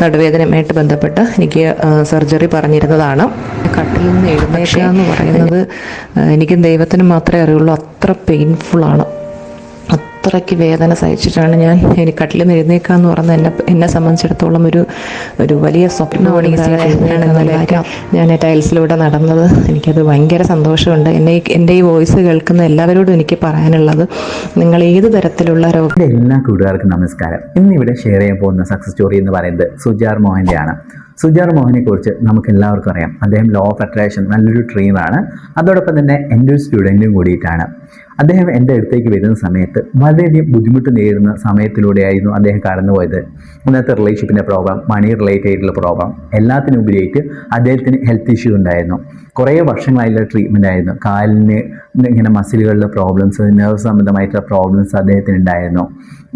നടുവേദനയുമായിട്ട് ബന്ധപ്പെട്ട് എനിക്ക് സർജറി പറഞ്ഞിരുന്നതാണ്. കട്ടിൽ നിന്ന് എഴുന്നേക്കുക എന്ന് പറയുന്നത് എനിക്ക് എനിക്കും ദൈവത്തിന് മാത്രമേ അറിയുള്ളൂ അത്ര പെയിൻഫുള്ളാണ് അത്രയ്ക്ക് വേദന സഹിച്ചിട്ടാണ് ഞാൻ എനിക്ക് കട്ടിൽ നിന്ന് എഴുന്നേക്കുക എന്ന് പറഞ്ഞ എന്നെ എന്നെ സംബന്ധിച്ചിടത്തോളം ഒരു ഒരു വലിയ സ്വപ്നമാണ് ഞാൻ ടൈൽസിലൂടെ നടന്നത് എനിക്കത് ഭയങ്കര സന്തോഷമുണ്ട്. എന്നെ എന്റെ ഈ വോയിസ് കേൾക്കുന്ന എല്ലാവരോടും എനിക്ക് പറയാനുള്ളത് നിങ്ങൾ ഏത് തരത്തിലുള്ള രോഗം എല്ലാ കൂട്ടുകാർക്കും നമസ്കാരം. ഇന്നിവിടെ ഷെയർ ചെയ്യാൻ പോകുന്ന സക്സസ് സ്റ്റോറി എന്ന് പറയുന്നത് സുജാർ മോഹന്റെ ആണ് സുജാർ മോഹനെ കുറിച്ച് നമുക്ക് എല്ലാവർക്കും അറിയാം. അദ്ദേഹം ലോ ഓഫ് അട്രാക്ഷൻ നല്ലൊരു ട്രെയിനാണ് അതോടൊപ്പം തന്നെ എന്റെ ഒരു സ്റ്റുഡന്റും കൂടിയിട്ടാണ്. അദ്ദേഹം എന്റെ അടുത്തേക്ക് വരുന്ന സമയത്ത് വളരെയധികം ബുദ്ധിമുട്ട് നേരിടുന്ന സമയത്തിലൂടെയായിരുന്നു അദ്ദേഹം കടന്നുപോയത്. ഇന്നത്തെ റിലേഷൻഷിപ്പിന്റെ പ്രോബ്ലം മണി റിലേറ്റഡ് ആയിട്ടുള്ള പ്രോബ്ലം എല്ലാത്തിനും ഉപരിയായിട്ട് അദ്ദേഹത്തിന് ഹെൽത്ത് ഇഷ്യൂ ഉണ്ടായിരുന്നു. കുറേ വർഷങ്ങളായിട്ടുള്ള ട്രീറ്റ്മെന്റ് ആയിരുന്നു. കാലിന് ഇങ്ങനെ മസിലുകളിലെ പ്രോബ്ലംസ് നെർവ് സംബന്ധമായിട്ടുള്ള പ്രോബ്ലംസ് അദ്ദേഹത്തിന് ഉണ്ടായിരുന്നു.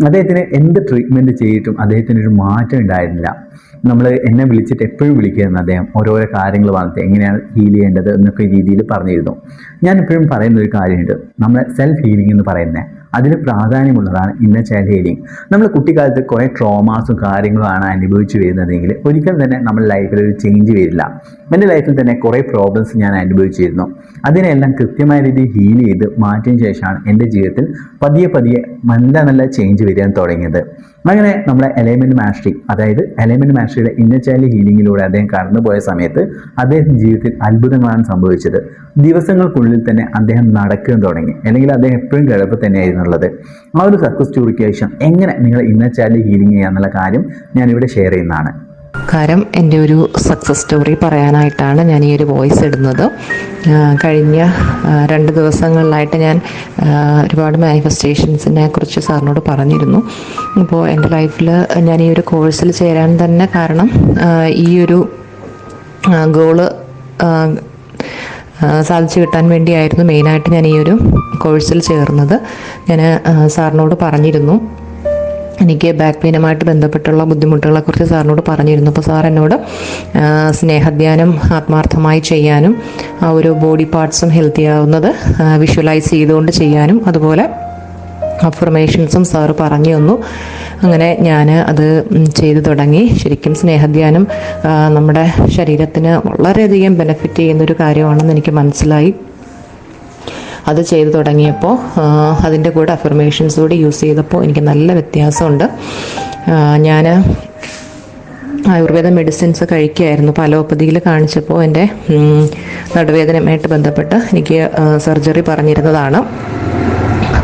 അദ്ദേഹത്തിന് എന്ത് ട്രീറ്റ്മെന്റ് ചെയ്തിട്ടും അദ്ദേഹത്തിനൊരു മാറ്റം ഉണ്ടായിരുന്നില്ല. നമ്മൾ എന്നെ വിളിച്ചിട്ട് എപ്പോഴും വിളിക്കുകയെന്ന് അദ്ദേഹം. ഓരോരോ കാര്യങ്ങൾ വന്നിട്ട് എങ്ങനെയാണ് ഹീൽ ചെയ്യേണ്ടത് എന്നൊക്കെ രീതിയിൽ പറഞ്ഞിരുന്നു. ഞാൻ എപ്പോഴും പറയുന്ന ഒരു കാര്യമുണ്ട്. നമ്മൾ സെൽഫ് ഹീലിംഗ് എന്ന് പറയുന്നത് അതിൽ പ്രാധാന്യമുള്ളതാണ് ഇന്നർ ചൈൽഡ് ഹീലിംഗ് നമ്മൾ കുട്ടിക്കാലത്ത് കുറേ ട്രോമാസും കാര്യങ്ങളുമാണ് അനുഭവിച്ചു വരുന്നതെങ്കിൽ ഒരിക്കലും തന്നെ നമ്മുടെ ലൈഫിൽ ഒരു ചേഞ്ച് വരില്ല. എന്റെ ലൈഫിൽ തന്നെ കുറേ പ്രോബ്ലംസ് ഞാൻ അനുഭവിച്ചിരുന്നു. അതിനെല്ലാം കൃത്യമായ രീതിയിൽ ഹീൽ ചെയ്ത് മാറ്റിയതിന് ശേഷമാണ് എന്റെ ജീവിതത്തിൽ പതിയെ പതിയെ നല്ല നല്ല ചേഞ്ച് വരാൻ തുടങ്ങിയത്. അങ്ങനെ നമ്മുടെ അലൈൻമെന്റ് മാസ്റ്ററി അതായത് അലൈൻമെന്റ് മാസ്റ്ററിയുടെ ഇന്നർ ചൈൽഡ് ഹീലിങ്ങിലൂടെ അദ്ദേഹം കടന്നുപോയ സമയത്ത് അദ്ദേഹത്തിന്റെ ജീവിതത്തിൽ അത്ഭുതങ്ങളാണ് സംഭവിച്ചത്. ദിവസങ്ങൾക്കുള്ളിൽ തന്നെ അദ്ദേഹം നടക്കാൻ തുടങ്ങി. അല്ലെങ്കിൽ അദ്ദേഹം എപ്പോഴും കിടപ്പ് തന്നെയായിരുന്നുള്ളത് ആ ഒരു സക്സസ് സ്റ്റോറിക്ക് ശേഷം എങ്ങനെ നിങ്ങൾ ഇന്നർ ചൈൽഡ് ഹീലിംഗ് ചെയ്യാന്നുള്ള കാര്യം ഞാനിവിടെ ഷെയർ ചെയ്യുന്നതാണ്. കാര്യം എന്റെ ഒരു സക്സസ് സ്റ്റോറി പറയാനായിട്ടാണ് ഞാൻ ഈ ഒരു വോയിസ് ഇടുന്നത്. കഴിഞ്ഞ രണ്ട് ദിവസങ്ങളിലായിട്ട് ഞാൻ ഒരുപാട് മാനിഫെസ്റ്റേഷൻസിനെ കുറിച്ച് സാറിനോട് പറഞ്ഞിരുന്നു. അപ്പോൾ എന്റെ ലൈഫിൽ ഞാൻ ഈ ഒരു കോഴ്സിൽ ചേരാൻ തന്നെ കാരണം ഈ ഒരു ഗോൾ സാധിച്ചു കിട്ടാൻ വേണ്ടിയായിരുന്നു മെയിനായിട്ട് ഞാൻ ഈ ഒരു കോഴ്സിൽ ചേർന്നത്. ഞാൻ സാറിനോട് പറഞ്ഞിരുന്നു. എനിക്ക് ബാക്ക് പെയിനുമായിട്ട് ബന്ധപ്പെട്ടുള്ള ബുദ്ധിമുട്ടുകളെ ബുദ്ധിമുട്ടുകളെക്കുറിച്ച് സാറിനോട് പറഞ്ഞിരുന്നു. അപ്പോൾ സാർ എന്നോട് സ്നേഹധ്യാനം ആത്മാർത്ഥമായി ചെയ്യാനും ആ ഒരു ബോഡി പാർട്സും ഹെൽത്തി ആവുന്നത് വിഷ്വലൈസ് ചെയ്തുകൊണ്ട് ചെയ്യാനും അതുപോലെ അഫർമേഷൻസും സാറ് പറഞ്ഞു തന്നു. അങ്ങനെ ഞാൻ അത് ചെയ്തു തുടങ്ങി. ശരിക്കും സ്നേഹധ്യാനം നമ്മുടെ ശരീരത്തിന് വളരെയധികം ബെനിഫിറ്റ് ചെയ്യുന്നൊരു കാര്യമാണെന്ന് എനിക്ക് മനസ്സിലായി. അത് ചെയ്തു തുടങ്ങിയപ്പോൾ അതിന്റെ കൂടെ അഫർമേഷൻസ് കൂടി യൂസ് ചെയ്തപ്പോൾ എനിക്ക് നല്ല വ്യത്യാസമുണ്ട്. ഞാൻ ആയുർവേദ മെഡിസിൻസ് കഴിക്കുകയായിരുന്നു. അലോപ്പതിയിൽ കാണിച്ചപ്പോൾ എന്റെ നടുവേദനയുമായിട്ട് ബന്ധപ്പെട്ട് എനിക്ക് സർജറി പറഞ്ഞിരുന്നതാണ്.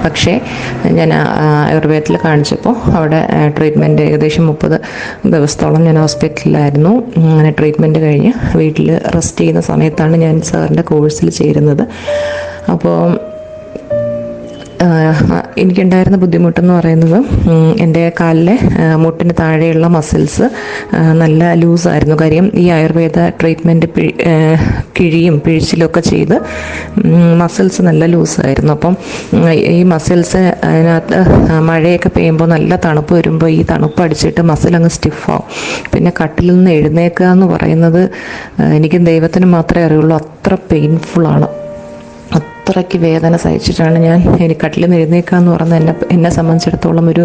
പക്ഷേ ഞാൻ ആയുർവേദത്തിൽ കാണിച്ചപ്പോൾ അവിടെ ട്രീറ്റ്മെന്റ് ഏകദേശം മുപ്പത് ദിവസത്തോളം ഞാൻ ഹോസ്പിറ്റലിലായിരുന്നു. അങ്ങനെ ട്രീറ്റ്മെന്റ് കഴിഞ്ഞ് വീട്ടിൽ റെസ്റ്റ് ചെയ്യുന്ന സമയത്താണ് ഞാൻ സാറിന്റെ കോഴ്സിൽ ചേരുന്നത്. അപ്പോൾ എനിക്കുണ്ടായിരുന്ന ബുദ്ധിമുട്ടെന്ന് പറയുന്നത് എന്റെ കാലിലെ മുട്ടിന് താഴെയുള്ള മസിൽസ് നല്ല ലൂസായിരുന്നു കാര്യം ഈ ആയുർവേദ ട്രീറ്റ്മെന്റ് കിഴിയും പിഴിച്ചിലും ഒക്കെ ചെയ്ത് മസിൽസ് നല്ല ലൂസായിരുന്നു അപ്പം ഈ മസിൽസ് അതിനകത്ത് മഴയൊക്കെ പെയ്യുമ്പോൾ നല്ല തണുപ്പ് വരുമ്പോൾ ഈ തണുപ്പ് അടിച്ചിട്ട് മസിൽ അങ്ങ് സ്റ്റിഫാവും പിന്നെ കട്ടിൽ നിന്ന് എഴുന്നേക്കുക എന്ന് പറയുന്നത് എനിക്കും ദൈവത്തിന് മാത്രമേ അറിയുള്ളൂ അത്ര പെയിൻഫുള്ളാണ് അത്രയ്ക്ക് വേദന സഹിച്ചിട്ടാണ് ഞാൻ എനിക്ക് കട്ടിൽ നിന്ന് എഴുന്നേക്കുക എന്ന് പറഞ്ഞാൽ എന്നെ എന്നെ സംബന്ധിച്ചിടത്തോളം ഒരു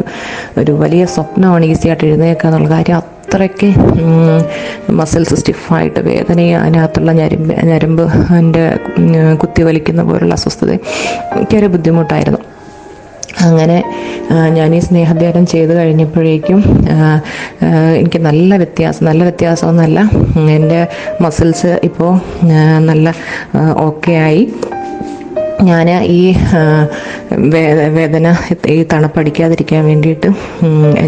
ഒരു വലിയ സ്വപ്നമാണ് ഈസി ആയിട്ട് എഴുന്നേൽക്കുക എന്നുള്ള കാര്യം അത്രയ്ക്ക് മസിൽസ് സ്റ്റിഫായിട്ട് വേദനയും അതിനകത്തുള്ള ഞരമ്പ് ഞരമ്പ് എന്റെ കുത്തി വലിക്കുന്ന പോലുള്ള അസ്വസ്ഥത എനിക്കൊരു ബുദ്ധിമുട്ടായിരുന്നു. അങ്ങനെ ഞാൻ ഈ സ്നേഹധ്യാനം ചെയ്ത് കഴിഞ്ഞപ്പോഴേക്കും എനിക്ക് നല്ല വ്യത്യാസം നല്ല വ്യത്യാസമൊന്നുമല്ല. എന്റെ മസിൽസ് ഇപ്പോൾ നല്ല ഓക്കെ ആയി. ഞാൻ ഈ വേദന ഈ തണുപ്പടിക്കാതിരിക്കാൻ വേണ്ടിയിട്ട്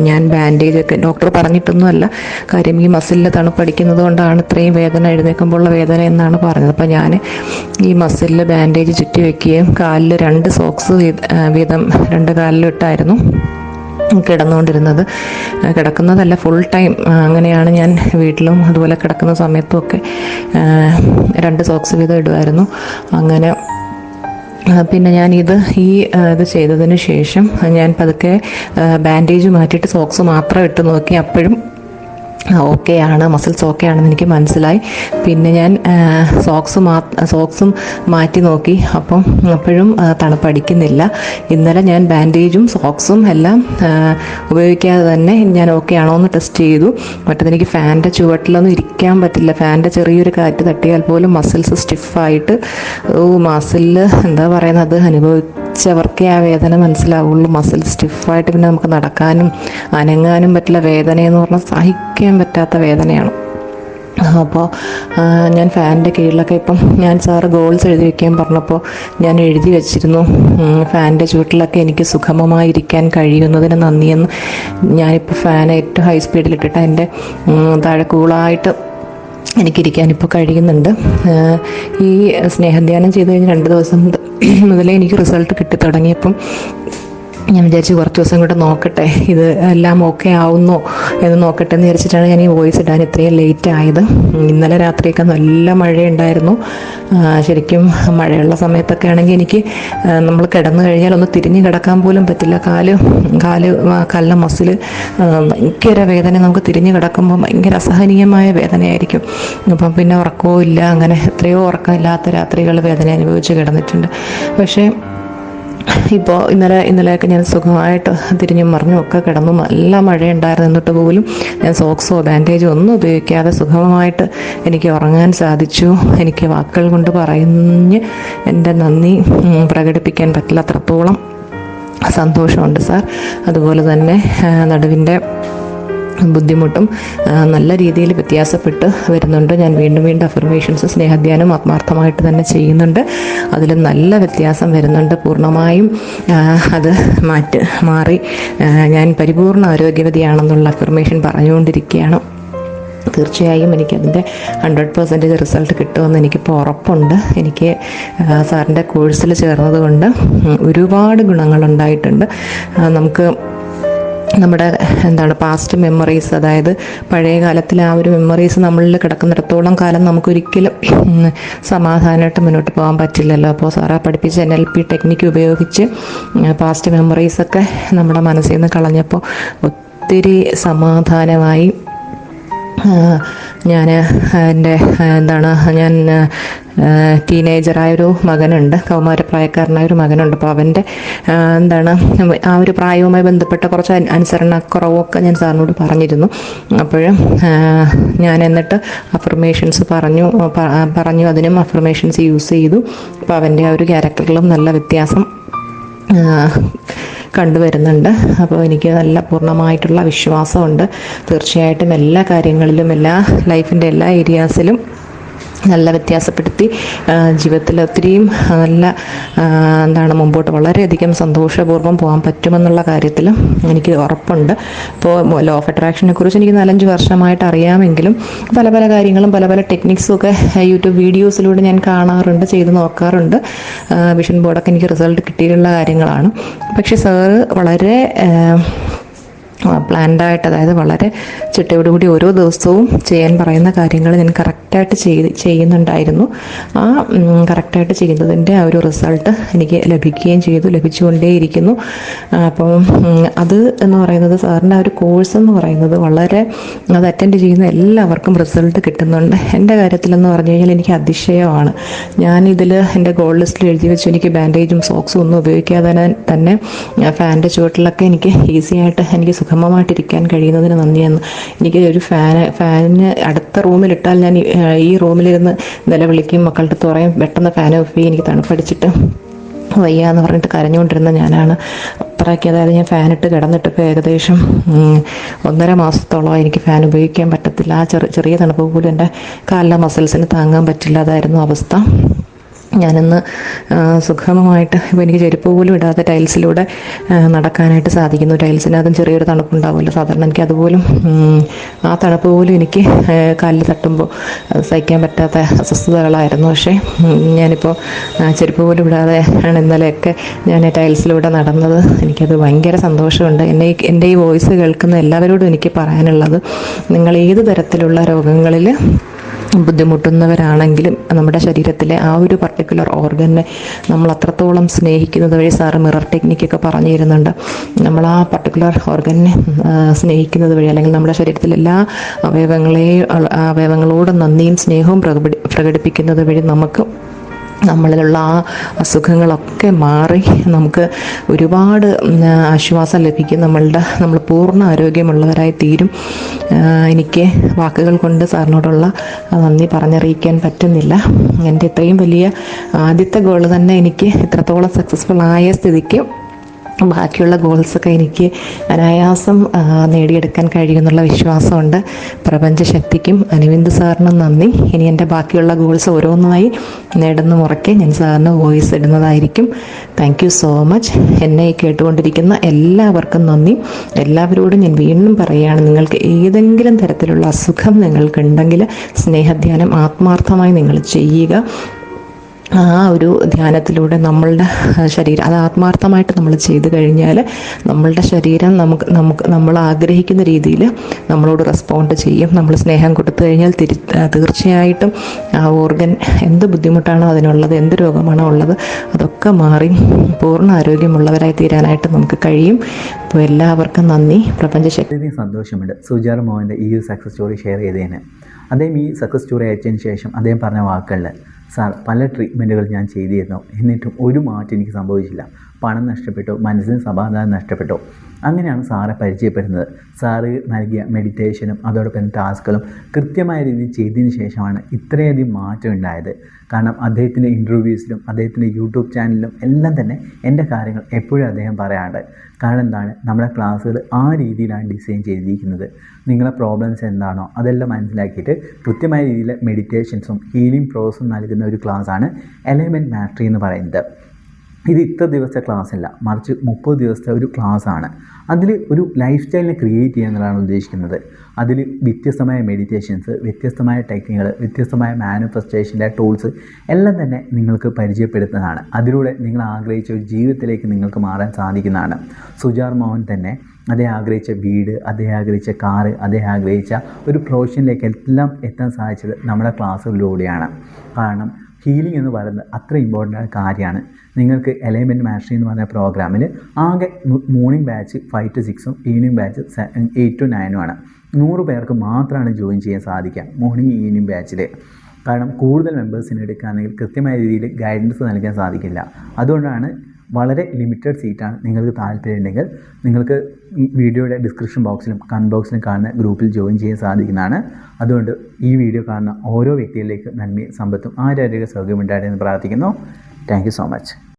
ഞാൻ ബാൻഡേജ് ഒക്കെ ഡോക്ടർ പറഞ്ഞിട്ടൊന്നുമല്ല. കാര്യം ഈ മസിലിൽ തണുപ്പടിക്കുന്നത് കൊണ്ടാണ് ഇത്രയും വേദന എഴുന്നേൽക്കുമ്പോഴുള്ള വേദന എന്നാണ് പറഞ്ഞത്. അപ്പോൾ ഞാൻ ഈ മസിലിൽ ബാൻഡേജ് ചുറ്റി വെക്കുകയും കാലിൽ രണ്ട് സോക്സ് വീതം രണ്ട് കാലിലിട്ടായിരുന്നു കിടന്നുകൊണ്ടിരുന്നത്. കിടക്കുന്നതല്ല ഫുൾ ടൈം അങ്ങനെയാണ് ഞാൻ വീട്ടിലും അതുപോലെ കിടക്കുന്ന സമയത്തും ഒക്കെ രണ്ട് സോക്സ് വീതം ഇടുമായിരുന്നു. അങ്ങനെ പിന്നെ ഞാൻ ഇത് ഈ ഇത് ചെയ്തതിന് ശേഷം ഞാൻ പതുക്കെ ബാൻഡേജ് മാറ്റിയിട്ട് സോക്സ് മാത്രം ഇട്ട് നോക്കി. അപ്പോഴും ഓക്കെ ആണ്. മസിൽസ് ഓക്കെ ആണെന്ന് എനിക്ക് മനസ്സിലായി. പിന്നെ ഞാൻ സോക്സ് മാ സോക്സും മാറ്റി നോക്കി. അപ്പം അപ്പോഴും തണുപ്പടിക്കുന്നില്ല ഇന്നലെ ഞാൻ ബാൻഡേജും സോക്സും എല്ലാം ഉപയോഗിക്കാതെ തന്നെ ഞാൻ ഓക്കെ ആണോ എന്ന് ടെസ്റ്റ് ചെയ്തു. മറ്റതെനിക്ക് ഫാന്റെ ചുവട്ടിലൊന്നും ഇരിക്കാൻ പറ്റില്ല. ഫാന്റെ ചെറിയൊരു കാറ്റ് തട്ടിയാൽ പോലും മസിൽസ് സ്റ്റിഫായിട്ട് ഓ മസിലിൽ എന്താ പറയുന്നത് അനുഭവിച്ചവർക്കേ ആ വേദന മനസ്സിലാവുള്ളൂ. മസിൽ സ്റ്റിഫായിട്ട് പിന്നെ നമുക്ക് നടക്കാനും അനങ്ങാനും പറ്റില്ല. വേദനയെന്ന് പറഞ്ഞാൽ സഹിക്കാൻ പറ്റാത്ത വേദനയാണ്. അപ്പോൾ ഞാൻ ഫാനിന്റെ കീഴിലൊക്കെ ഇപ്പം ഞാൻ സാറ് ഗോൾസ് എഴുതി വയ്ക്കാൻ പറഞ്ഞപ്പോൾ ഞാൻ എഴുതി വെച്ചിരുന്നു. ഫാനിന്റെ ചുവട്ടിലൊക്കെ എനിക്ക് സുഗമമായിരിക്കാൻ കഴിയുന്നതിന് നന്ദിയെന്ന് ഞാനിപ്പോൾ ഫാൻ ഏറ്റവും ഹൈ സ്പീഡിലിട്ടിട്ട് എന്റെ താഴെ കൂളായിട്ട് എനിക്കിരിക്കാൻ ഇപ്പോൾ കഴിയുന്നുണ്ട് ഈ സ്നേഹധ്യാനം ചെയ്ത് കഴിഞ്ഞ് രണ്ട് ദിവസം മുത- മുതലേ എനിക്ക് റിസൾട്ട് കിട്ടി തുടങ്ങിയപ്പം ഞാൻ വിചാരിച്ചു കുറച്ച് ദിവസം കൂടെ നോക്കട്ടെ. ഇത് എല്ലാം ഓക്കെ ആവുന്നോ എന്ന് നോക്കട്ടെ എന്ന് വിചാരിച്ചിട്ടാണ് ഞാൻ ഈ വോയിസ് ഇടാൻ ഇത്രയും ലേറ്റ് ആയത്. ഇന്നലെ രാത്രിയൊക്കെ നല്ല മഴയുണ്ടായിരുന്നു. ശരിക്കും മഴയുള്ള സമയത്തൊക്കെ ആണെങ്കിൽ എനിക്ക് നമ്മൾ കിടന്നു കഴിഞ്ഞാൽ ഒന്ന് തിരിഞ്ഞ് കിടക്കാൻ പോലും പറ്റില്ല. കാൽ കാൽ കല്ല മസിൽ ഭയങ്കര വേദന. നമുക്ക് തിരിഞ്ഞ് കിടക്കുമ്പോൾ ഭയങ്കര അസഹനീയമായ വേദനയായിരിക്കും. അപ്പം പിന്നെ ഉറക്കവും ഇല്ല. അങ്ങനെ എത്രയോ ഉറക്കമില്ലാത്ത രാത്രികൾ വേദന അനുഭവിച്ച് കിടന്നിട്ടുണ്ട്. പക്ഷേ ഇപ്പോൾ ഇന്നലെ ഇന്നലെയൊക്കെ ഞാൻ സുഖമായിട്ട് തിരിഞ്ഞും മറിഞ്ഞും ഒക്കെ കിടന്നു. നല്ല മഴയുണ്ടായിരുന്നു എന്നിട്ട് പോലും ഞാൻ സോക്സോ ബാൻഡേജോ ഒന്നും ഉപയോഗിക്കാതെ സുഖമായിട്ട് എനിക്ക് ഉറങ്ങാൻ സാധിച്ചു. എനിക്ക് വാക്കുകൾ കൊണ്ട് പറഞ്ഞ് എന്റെ നന്ദി പ്രകടിപ്പിക്കാൻ പറ്റില്ല അത്രത്തോളം സന്തോഷമുണ്ട് സാർ. അതുപോലെ തന്നെ നടുവിന്റെ ബുദ്ധിമുട്ടും നല്ല രീതിയിൽ വ്യത്യാസപ്പെട്ട് വരുന്നുണ്ട്. ഞാൻ വീണ്ടും വീണ്ടും അഫർമേഷൻസ് സ്നേഹധ്യാനം ആത്മാർത്ഥമായിട്ട് തന്നെ ചെയ്യുന്നുണ്ട്. അതിൽ നല്ല വ്യത്യാസം വരുന്നുണ്ട്. പൂർണമായും അത് മാറ്റ് മാറി ഞാൻ പരിപൂർണ ആരോഗ്യവതിയാണെന്നുള്ള അഫർമേഷൻ പറഞ്ഞുകൊണ്ടിരിക്കുകയാണ്. തീർച്ചയായും എനിക്കതിന്റെ ഹൺഡ്രഡ് പെർസെന്റേജ് റിസൾട്ട് കിട്ടുമെന്ന് എനിക്കിപ്പോൾ ഉറപ്പുണ്ട്. എനിക്ക് സാറിന്റെ കോഴ്സിൽ ചേർന്നതുകൊണ്ട് ഒരുപാട് ഗുണങ്ങളുണ്ടായിട്ടുണ്ട്. നമുക്ക് നമ്മുടെ എന്താണ് പാസ്റ്റ് മെമ്മറീസ് അതായത് പഴയ കാലത്തിലെ ആ ഒരു മെമ്മറീസ് നമ്മളിൽ കിടക്കുന്നിടത്തോളം കാലം നമുക്കൊരിക്കലും സമാധാനമായിട്ട് മുന്നോട്ട് പോകാൻ പറ്റില്ലല്ലോ. അപ്പോൾ സാറാ പഠിപ്പിച്ച എൻ എൽ പി ടെക്നിക്ക് ഉപയോഗിച്ച് പാസ്റ്റ് മെമ്മറീസൊക്കെ നമ്മുടെ മനസ്സിൽ നിന്ന് കളഞ്ഞപ്പോൾ ഒത്തിരി സമാധാനമായി ഞാൻ എന്റെ എന്താണ് ഞാൻ ടീനേജറായൊരു മകനുണ്ട്. കൗമാരപ്രായക്കാരനായ ഒരു മകനുണ്ട്. അപ്പോൾ അവന്റെ എന്താണ് ആ ഒരു പ്രായവുമായി ബന്ധപ്പെട്ട കുറച്ച് അനു- അനുസരണക്കുറവൊക്കെ ഞാൻ സാറിനോട് പറഞ്ഞിരുന്നു. അപ്പോഴും ഞാൻ എന്നിട്ട് അഫർമേഷൻസ് പറഞ്ഞു പറഞ്ഞു. അതിനും അഫർമേഷൻസ് യൂസ് ചെയ്തു. അപ്പോൾ അവന്റെ ആ ഒരു ക്യാരക്ടറിലും നല്ല വ്യത്യാസം കണ്ടുവരുന്നുണ്ട്. അപ്പോൾ എനിക്ക് നല്ല പൂർണമായിട്ടുള്ള വിശ്വാസമുണ്ട്. തീർച്ചയായിട്ടും എല്ലാ കാര്യങ്ങളിലും എല്ലാ ലൈഫിന്റെ എല്ലാ ഏരിയാസിലും നല്ല വ്യത്യാസപ്പെടുത്തി ജീവിതത്തിൽ ഒത്തിരിയും നല്ല എന്താണ് മുമ്പോട്ട് വളരെയധികം സന്തോഷപൂർവം പോകാൻ പറ്റുമെന്നുള്ള കാര്യത്തിൽ എനിക്ക് ഉറപ്പുണ്ട്. ഇപ്പോൾ ലോ ഓഫ് അട്രാക്ഷനെ കുറിച്ച് എനിക്ക് നാലഞ്ച് വർഷമായിട്ട് അറിയാമെങ്കിലും പല പല കാര്യങ്ങളും പല പല ടെക്നിക്സും ഒക്കെ യൂട്യൂബ് വീഡിയോസിലൂടെ ഞാൻ കാണാറുണ്ട് ചെയ്ത് നോക്കാറുണ്ട്. വിഷൻ ബോർഡൊക്കെ എനിക്ക് റിസൾട്ട് കിട്ടിയിട്ടുള്ള കാര്യങ്ങളാണ്. പക്ഷേ സാറ് വളരെ പ്ലാൻഡായിട്ട് അതായത് വളരെ ചിട്ടയോടുകൂടി ഓരോ ദിവസവും ചെയ്യാൻ പറയുന്ന കാര്യങ്ങൾ ഞാൻ കറക്റ്റായിട്ട് ചെയ്ത് ചെയ്യുന്നുണ്ടായിരുന്നു. ആ കറക്റ്റായിട്ട് ചെയ്യുന്നതിന്റെ ആ ഒരു റിസൾട്ട് എനിക്ക് ലഭിക്കുകയും ചെയ്തു ലഭിച്ചുകൊണ്ടേയിരിക്കുന്നു. അപ്പം അത് എന്ന് പറയുന്നത് സാറിന്റെ ആ ഒരു കോഴ്സ് എന്ന് പറയുന്നത് വളരെ അത് അറ്റൻഡ് ചെയ്യുന്ന എല്ലാവർക്കും റിസൾട്ട് കിട്ടുന്നുണ്ട്. എന്റെ കാര്യത്തിലെന്ന് പറഞ്ഞു കഴിഞ്ഞാൽ എനിക്ക് അതിശയമാണ്. ഞാനിതിൽ എന്റെ ഗോൾ ലിസ്റ്റിൽ എഴുതി വെച്ചു. എനിക്ക് ബാൻഡേജും സോക്സും ഒന്നും ഉപയോഗിക്കാതെ തന്നെ ഫാനിന്റെ ചുവട്ടിലൊക്കെ എനിക്ക് ഈസിയായിട്ട് എനിക്ക് സുഗമമായിട്ടിരിക്കാൻ കഴിയുന്നതിന് നന്ദിയെന്ന്. എനിക്ക് ഒരു ഫാന് ഫാനിന് അടുത്ത റൂമിലിട്ടാൽ ഞാൻ ഈ- റൂമിലിരുന്ന് നിലവിളിക്കും മക്കളുടെ പറയും പെട്ടെന്ന് ഫാൻ ഓഫ് ചെയ്യും എനിക്ക് തണുപ്പടിച്ചിട്ട് വയ്യ എന്ന് പറഞ്ഞിട്ട് കരഞ്ഞുകൊണ്ടിരുന്ന ഞാനാണ്. അത്രയ്ക്ക് അതായത് ഞാൻ ഫാനിട്ട് കിടന്നിട്ടിപ്പോൾ കിടന്നിട്ട് ഏകദേശം ഒന്നര മാസത്തോളം എനിക്ക് ഫാൻ ഉപയോഗിക്കാൻ പറ്റത്തില്ല. ആ ചെറിയ ചെറിയ തണുപ്പ് പോലും എന്റെ കാലിലെ മസിൽസിന് താങ്ങാൻ പറ്റില്ലാതായിരുന്നു അവസ്ഥ. ഞാനിന്ന് സുഖമമായിട്ട് ഇപ്പോൾ എനിക്ക് ചെരുപ്പ് പോലും ഇടാതെ ടൈൽസിലൂടെ നടക്കാനായിട്ട് സാധിക്കുന്നു. ടൈൽസിനകത്തും ചെറിയൊരു തണുപ്പുണ്ടാവുമല്ലോ. സാധാരണ എനിക്ക് അതുപോലും ആ തണുപ്പ് പോലും എനിക്ക് കാലിൽ തട്ടുമ്പോൾ സഹിക്കാൻ പറ്റാത്ത അസ്വസ്ഥതകളായിരുന്നു. പക്ഷേ ഞാനിപ്പോൾ ചെരുപ്പ് പോലും ഇടാതെ ആണ് ഇന്നലെയൊക്കെ ഞാൻ ടൈൽസിലൂടെ നടന്നത്. എനിക്കത് ഭയങ്കര സന്തോഷമുണ്ട്. എന്നെ എന്റെ ഈ വോയിസ് കേൾക്കുന്ന എല്ലാവരോടും എനിക്ക് പറയാനുള്ളത് നിങ്ങൾ ഏത് തരത്തിലുള്ള രോഗങ്ങളിൽ ബുദ്ധിമുട്ടുന്നവരാണെങ്കിലും നമ്മുടെ ശരീരത്തിലെ ആ ഒരു പർട്ടിക്കുലർ ഓർഗനെ നമ്മൾ അത്രത്തോളം സ്നേഹിക്കുന്നത് വഴി സാറ് മിറർ ടെക്നിക്കൊക്കെ പറഞ്ഞു തരുന്നുണ്ട് നമ്മൾ ആ പർട്ടിക്കുലർ ഓർഗനെ സ്നേഹിക്കുന്നത് വഴി അല്ലെങ്കിൽ നമ്മുടെ ശരീരത്തിലെ എല്ലാ അവയവങ്ങളെയും അവയവങ്ങളോട് നന്ദിയും സ്നേഹവും പ്രകടി പ്രകടിപ്പിക്കുന്നത് വഴി നമുക്ക് നമ്മളിലുള്ള ആ അസുഖങ്ങളൊക്കെ മാറി നമുക്ക് ഒരുപാട് ആശ്വാസം ലഭിക്കും. നമ്മളുടെ നമ്മൾ പൂർണ ആരോഗ്യമുള്ളവരായി തീരും. എനിക്ക് വാക്കുകൾ കൊണ്ട് സാറിനോടുള്ള നന്ദി പറഞ്ഞറിയിക്കാൻ പറ്റുന്നില്ല. എന്റെ ഇത്രയും വലിയ ആദ്യത്തെ ഗോൾ തന്നെ എനിക്ക് ഇത്രത്തോളം സക്സസ്ഫുൾ ആയ സ്ഥിതിക്ക് ബാക്കിയുള്ള ഗോൾസൊക്കെ എനിക്ക് അനായാസം നേടിയെടുക്കാൻ കഴിയുമെന്നുള്ള വിശ്വാസമുണ്ട്. പ്രപഞ്ചശക്തിക്കും അനുവിന്ദ് സാറിനും നന്ദി. ഇനി എന്റെ ബാക്കിയുള്ള ഗോൾസ് ഓരോന്നായി നേടുന്ന മുറയ്ക്ക് ഞാൻ സാറിന് വോയിസ് ഇടുന്നതായിരിക്കും. താങ്ക് യു സോ മച്ച് എന്നെ കേട്ടുകൊണ്ടിരിക്കുന്ന എല്ലാവർക്കും നന്ദി. എല്ലാവരോടും ഞാൻ വീണ്ടും പറയുകയാണ് നിങ്ങൾക്ക് ഏതെങ്കിലും തരത്തിലുള്ള അസുഖം നിങ്ങൾക്കുണ്ടെങ്കിൽ സ്നേഹധ്യാനം ആത്മാർത്ഥമായി നിങ്ങൾ ചെയ്യുക. ആ ഒരു ധ്യാനത്തിലൂടെ നമ്മളുടെ ശരീരം അത് ആത്മാർത്ഥമായിട്ട് നമ്മൾ ചെയ്തു കഴിഞ്ഞാൽ നമ്മളുടെ ശരീരം നമുക്ക് നമുക്ക് നമ്മൾ ആഗ്രഹിക്കുന്ന രീതിയിൽ നമ്മളോട് റെസ്പോണ്ട് ചെയ്യും. നമ്മൾ സ്നേഹം കൊടുത്തു കഴിഞ്ഞാൽ തിരി തീർച്ചയായിട്ടും ആ ഓർഗൻ എന്ത് ബുദ്ധിമുട്ടാണോ അതിനുള്ളത് എന്ത് രോഗമാണോ ഉള്ളത് അതൊക്കെ മാറി പൂർണ ആരോഗ്യമുള്ളവരായി തീരാനായിട്ട് നമുക്ക് കഴിയും. അപ്പോൾ എല്ലാവർക്കും നന്ദി. പ്രപഞ്ചശക്തി. ശക്തി സന്തോഷമുണ്ട്. സുജാർ മോഹന്റെ ഈ ഒരു സക്സസ് സ്റ്റോറി ഷെയർ ചെയ്തതിന്. അദ്ദേഹം ഈ സക്സസ് സ്റ്റോറി അയച്ചതിന് ശേഷം അദ്ദേഹം പറഞ്ഞ വാക്കുകളിൽ സാർ പല ട്രീറ്റ്മെന്റുകൾ ഞാൻ ചെയ്തിരുന്നു. എന്നിട്ടും ഒരു മാറ്റം എനിക്ക് സംഭവിച്ചില്ല. പണം നഷ്ടപ്പെട്ടു മനസ്സിന് സമാധാനം നഷ്ടപ്പെട്ടു. അങ്ങനെയാണ് സാറെ പരിചയപ്പെടുന്നത്. സാറ് നൽകിയ മെഡിറ്റേഷനും അതോടൊപ്പം ടാസ്കുകളും കൃത്യമായ രീതിയിൽ ചെയ്തതിന് ശേഷമാണ് ഇത്രയധികം മാറ്റം ഉണ്ടായത്. കാരണം അദ്ദേഹത്തിന്റെ ഇന്റർവ്യൂസിലും അദ്ദേഹത്തിന്റെ യൂട്യൂബ് ചാനലിലും എല്ലാം തന്നെ എന്റെ കാര്യങ്ങൾ എപ്പോഴും അദ്ദേഹം പറയാറുണ്ട്. കാരണം എന്താണ്? നമ്മുടെ ക്ലാസ്സുകൾ ആ രീതിയിലാണ് ഡിസൈൻ ചെയ്തിരിക്കുന്നത്. നിങ്ങളെ പ്രോബ്ലംസ് എന്താണോ അതെല്ലാം മനസ്സിലാക്കിയിട്ട് കൃത്യമായ രീതിയിൽ മെഡിറ്റേഷൻസും ഹീലിംഗ് പ്രോസസ്സും നൽകുന്ന ഒരു ക്ലാസ്സാണ് എലമെന്റ് മാസ്റ്ററി എന്ന് പറയുന്നത്. ഇത് ഇത്ര ദിവസത്തെ ക്ലാസ് അല്ല. മറിച്ച് മുപ്പത് ദിവസത്തെ ഒരു ക്ലാസ് ആണ്. അതിൽ ഒരു ലൈഫ് സ്റ്റൈലിനെ ക്രിയേറ്റ് ചെയ്യുക എന്നുള്ളതാണ് ഉദ്ദേശിക്കുന്നത്. അതിൽ വ്യത്യസ്തമായ മെഡിറ്റേഷൻസ് വ്യത്യസ്തമായ ടെക്നിക്കുകൾ വ്യത്യസ്തമായ മാനിഫെസ്റ്റേഷന്റെ ടൂൾസ് എല്ലാം തന്നെ നിങ്ങൾക്ക് പരിചയപ്പെടുത്തുന്നതാണ്. അതിലൂടെ നിങ്ങൾ ആഗ്രഹിച്ച ഒരു ജീവിതത്തിലേക്ക് നിങ്ങൾക്ക് മാറാൻ സാധിക്കുന്നതാണ്. സുജാർ മോഹൻ തന്നെ അദ്ദേഹം ആഗ്രഹിച്ച വീട് അദ്ദേഹം ആഗ്രഹിച്ച കാറ് അദ്ദേഹം ആഗ്രഹിച്ച ഒരു പ്രൊഫഷനിലേക്ക് എല്ലാം എത്താൻ സാധിച്ചത് നമ്മുടെ ക്ലാസ്സുകളിലൂടെയാണ് കാരണം ഹീലിംഗ് എന്ന് പറയുന്നത് അത്ര ഇമ്പോർട്ടന്റ് ആയ കാര്യമാണ്. നിങ്ങൾക്ക് എലൈൻമെന്റ് മാസ്റ്ററി എന്ന് പറഞ്ഞ പ്രോഗ്രാമിൽ ആകെ മോർണിംഗ് ബാച്ച് ഫൈവ് ടു സിക്സും ഈവനിങ് ബാച്ച് എയ്റ്റ് ടു നയനും ആണ്. നൂറ് പേർക്ക് മാത്രമാണ് ജോയിൻ ചെയ്യാൻ സാധിക്കുക മോർണിംഗ് ഈവനിങ് ബാച്ചിൽ കാരണം കൂടുതൽ മെമ്പേഴ്സിനെ എടുക്കുകയാണെങ്കിൽ കൃത്യമായ രീതിയിൽ ഗൈഡൻസ് നൽകാൻ സാധിക്കില്ല. അതുകൊണ്ടാണ് വളരെ ലിമിറ്റഡ് സീറ്റാണ് നിങ്ങൾക്ക് താല്പര്യമുണ്ടെങ്കിൽ നിങ്ങൾക്ക് വീഡിയോയുടെ ഡിസ്ക്രിപ്ഷൻ ബോക്സിലും കമന്റ് ബോക്സിലും കാണുന്ന ഗ്രൂപ്പിൽ ജോയിൻ ചെയ്യാൻ സാധിക്കുന്നതാണ്. അതുകൊണ്ട് ഈ വീഡിയോ കാണുന്ന ഓരോ വ്യക്തികളിലേക്ക് നന്മയും സമ്പത്തും ആരോഗ്യ സൗകര്യം എന്ന് പ്രാർത്ഥിക്കുന്നു. Thank so much